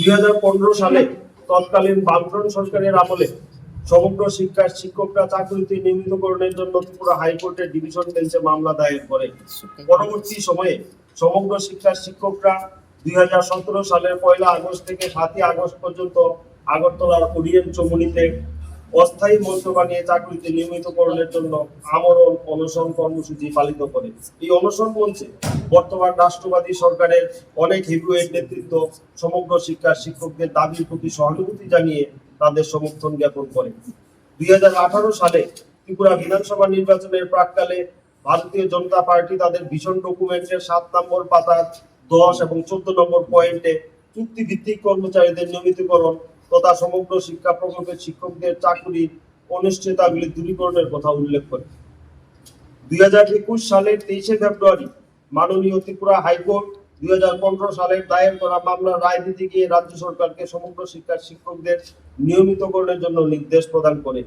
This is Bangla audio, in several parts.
দুই সালে তৎকালীন বামফ্রন্ট সরকারের আমলে সমগ্র শিক্ষার শিক্ষকরা চাকরিতে নিয়মিতকরণের জন্য ত্রিপুরা হাইকোর্টের ডিভিশন বেঞ্চে মামলা দায়ের করে। পরবর্তী সময়ে সমগ্র শিক্ষার শিক্ষকরা দুই হাজার সতেরো সালের পয়লা আগস্ট থেকে সাতই আগস্ট পর্যন্ত আগরতলার ওরিয়েন্ট চমুনিতে অস্থায়ী মঞ্চ বানিয়ে চাকরিতে নিয়মিতকরণের জন্য আমরণ অনশন কর্মসূচি পালিত করে। এই অনশন মঞ্চে বর্তমান রাষ্ট্রবাদী সরকারের অনেক হিব্রুয়ের নেতৃত্ব, সমগ্র শিক্ষার শিক্ষকদের দাবির প্রতি সহানুভূতি জানিয়ে তাদের সমর্থন জ্ঞাপন করে। দুই হাজার আঠারো সালে ত্রিপুরা বিধানসভা নির্বাচনের প্রাককালে ভারতীয় জনতা পার্টি তাদের ভীষণ ডকুমেন্টের সাত নম্বর পাতার দশ এবং চোদ্দ নম্বর পয়েন্টে চুক্তিভিত্তিক কর্মচারীদের নিয়মিতকরণ তথা সমগ্র শিক্ষা প্রকল্পের শিক্ষকদের চাকরির অনিশ্চয়তাগুলি দূরীকরণের কথা উল্লেখ করে। দুই হাজার একুশ সালের তেইশে ফেব্রুয়ারি মাননীয় ত্রিপুরা হাইকোর্ট দুই হাজার পনেরো সালের দায়ের করা মামলার রায় দিতে গিয়ে রাজ্য সরকারকে সমগ্র শিক্ষার শিক্ষকদের নিয়মিতকরণের জন্য নির্দেশ প্রদান করে।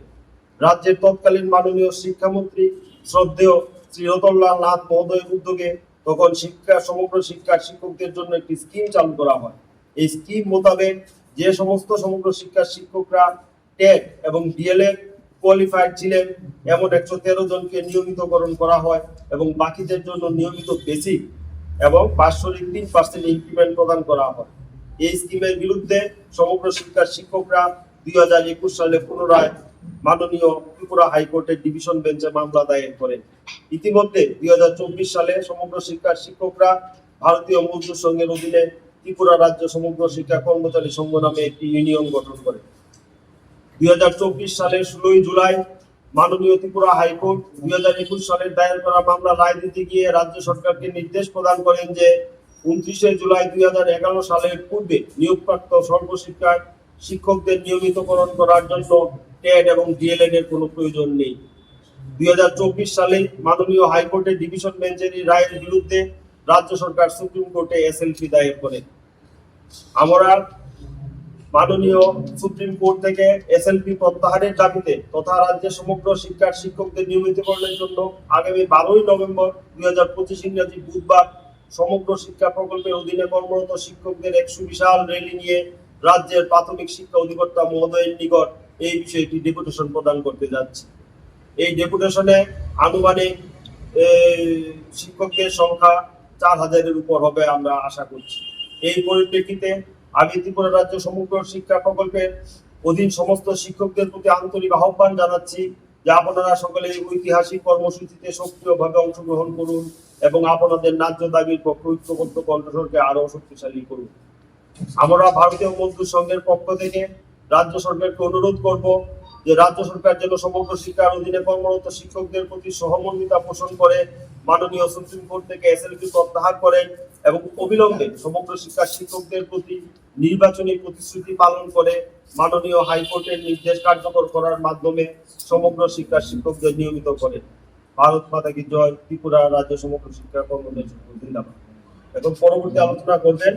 রাজ্যের তৎকালীন মাননীয় শিক্ষামন্ত্রী শ্রদ্ধেয় শ্রী রতনলাল নাথ মহোদয়ের উদ্যোগে তখন শিক্ষা, সমগ্র শিক্ষার শিক্ষকদের জন্য একটি স্কিম চালু করা হয়। এই স্কিম মোতাবেক যে সমস্ত সমগ্র শিক্ষার শিক্ষকরা টেট এবং ডিএলএড কোয়ালিফাইড ছিলেন, এমন একশো তেরো জনকে নিয়মিতকরণ করা হয় এবং বাকিদের জন্য নিয়মিত বেসিক এবং বাৎসরিক তিন পার্সেন্ট ইনক্রিমেন্ট প্রদান করা হয়। এই স্কিমের বিরুদ্ধে সমগ্র শিক্ষার শিক্ষকরা দুই হাজার একুশ সালে পুনরায় মাননীয় ত্রিপুরা হাইকোর্টের ডিভিশন বেঞ্চে মামলা দায়ের করেন। ইতিমধ্যে দুই হাজার চব্বিশ সালে সমগ্র শিক্ষার শিক্ষকরা ভারতীয় মজদুর সংঘের অধীনে ত্রিপুরা রাজ্য সমগ্র শিক্ষা কর্মচারী সংঘ নামে একটি ইউনিয়ন গঠন করে। দুই হাজার চব্বিশ সালের ষোলোই জুলাই মাননীয় ত্রিপুরা হাইকোর্ট দুই হাজার একুশ সালের দায়ের করা মামলা রায় দিতে গিয়ে রাজ্য সরকারকে নির্দেশ প্রদান করেন যে উনত্রিশে জুলাই দুই হাজার এগারো সালের পূর্বে নিয়োগপ্রাপ্ত সর্বশিক্ষার শিক্ষকদের নিয়মিতকরণ করার জন্য টেট এবং ডিএলএড এর কোনো প্রয়োজন নেই। দুই হাজার চব্বিশ সালে মাননীয় হাইকোর্টের ডিভিশন বেঞ্চের রায়ের বিরুদ্ধে রাজ্য সরকার সুপ্রিম কোর্টে এসএলপি দায়ের করে। আমরা মাননীয় সুপ্রিম কোর্ট থেকে এসএলপি প্রত্যাহারের দাবিতে তথা রাজ্যের সমগ্র শিক্ষার শিক্ষকদের নিয়মিতকরণের জন্য আগামী বারোই নভেম্বর দুই হাজার পঁচিশ ইংরাজি বুধবার সমগ্র শিক্ষা প্রকল্পের অধীনে কর্মরত শিক্ষকদের এক সুবিশাল র্যালি নিয়ে রাজ্যের প্রাথমিক শিক্ষা অধিকর্তা মহোদয়ের নিকট এই বিষয়টি ডেপুটেশন প্রদান করতে যাচ্ছে। এই ডেপুটেশনে আনুমানিক শিক্ষকদের সংখ্যা চার হাজারের উপর হবে আমরা আশা করছি। এই পরিপ্রেক্ষিতে আমি ত্রিপুরা রাজ্য সমগ্র শিক্ষা প্রকল্পের অধীন সমস্ত শিক্ষকদের প্রতি আন্তরিক আহ্বান জানাচ্ছি যে আপনারা সকলে ঐতিহাসিক কর্মসূচিতে সক্রিয়ভাবে অংশগ্রহণ করুন এবং আপনাদের ন্যায্য দাবির পক্ষ ঐক্যবদ্ধ কণ্ঠস্বরকে আরও শক্তিশালী করুন। আমরা ভারতীয় মজদুর সংঘের পক্ষ থেকে রাজ্য সরকারকে অনুরোধ করব যে রাজ্য সরকার যেন সমগ্র শিক্ষার অধীনে কর্মরত শিক্ষকদের প্রতি সহমর্মিতা পোষণ করে, মাননীয় সুপ্রিম কোর্ট থেকে এসএলপি প্রত্যাহার করেন এবং অবিলম্বে সমগ্র শিক্ষার শিক্ষকদের প্রতি নির্বাচনী প্রতিশ্রুতি পালন করে মাননীয় হাইকোর্টের নির্দেশ কার্যকর করার মাধ্যমে সমগ্র শিক্ষার শিক্ষকদের নিয়মিত করে। ভারত মাতা কি জয়, ত্রিপুরা রাজ্য সমগ্র শিক্ষা কর্মচারী সংঘ জিন্দাবাদ। এখন পরবর্তী আলোচনা করবেন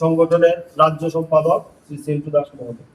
সংগঠনের রাজ্য সম্পাদক শ্রী সেন্টু দাস মহোদয়।